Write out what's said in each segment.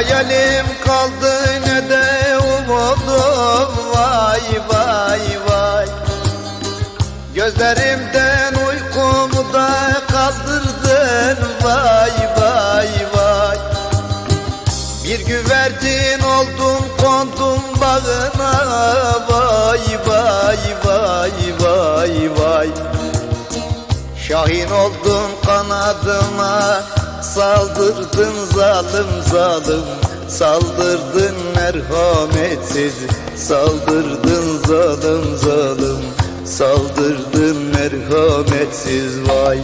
Hayalim kaldı ne de umudum. Vay vay vay. Gözlerimden uykumu da kaldırdın. Vay vay vay. Bir güvercin oldum kondum bağına. Vay vay vay vay vay. Şahin oldun kanadıma Saldırdın zalim zalim Saldırdın merhametsiz. Saldırdın zalim zalim Saldırdın merhametsiz. Vay.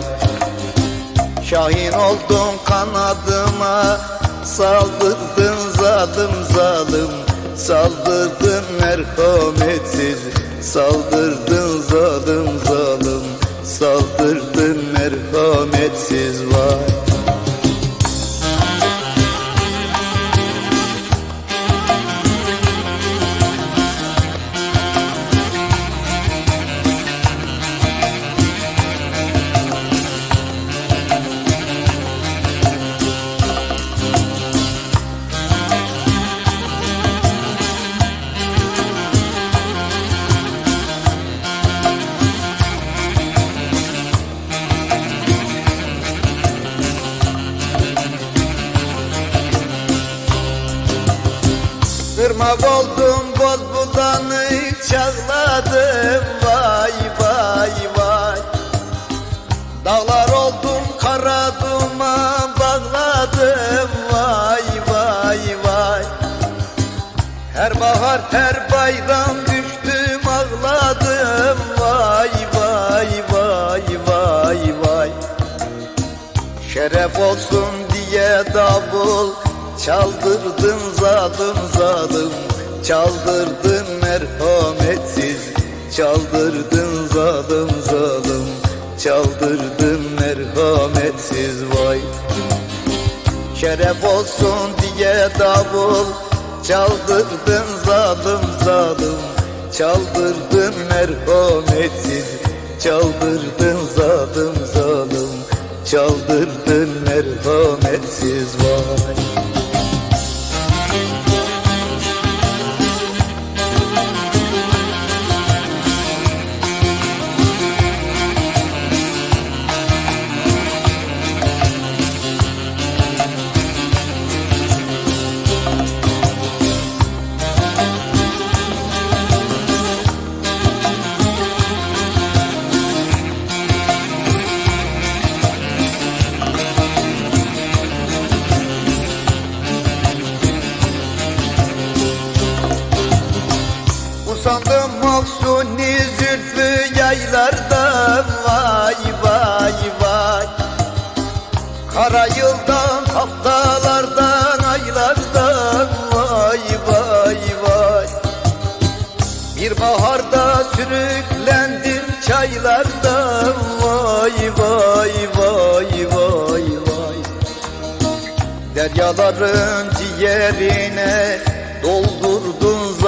Şahin oldun kanadıma Saldırdın zalim zalim Saldırdın merhametsiz. Saldırdın zalim zalim Saldırdın merhametsiz. Vay Irmak oldum boz budanı çağladım Vay vay vay. Dağlar oldum kara duman bağladım. Vay vay vay. Her bahar her bayram düştüm ağladım. Vay vay vay vay vay. Şeref olsun diye davul Çaldırdın zalim zalim Çaldırdın merhametsiz. Çaldırdın zalim zalim Çaldırdın merhametsiz. Vay. Şeref olsun diye davul Çaldırdın zalim zalim Çaldırdın merhametsiz. Çaldırdın zalim zalim Çaldırdın merhametsiz. Vay Usandım maksuni zülfü yaylarda. Vay vay vay. Kara yıldan haftalardan aylardan. Vay vay vay. Bir baharda sürüklendim çaylardan Vay vay vay vay vay. Deryaların ciğerine doldurdun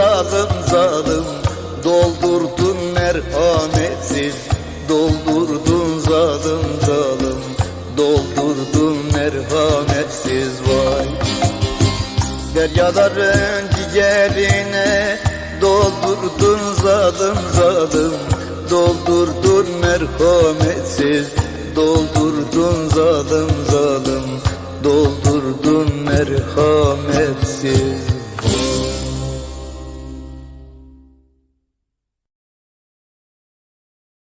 Doldurdun merhametsiz vay. Deryaların ciğerine doldurdun zalim zalim Doldurdun merhametsiz Doldurdun zalim zalim Doldurdun merhametsiz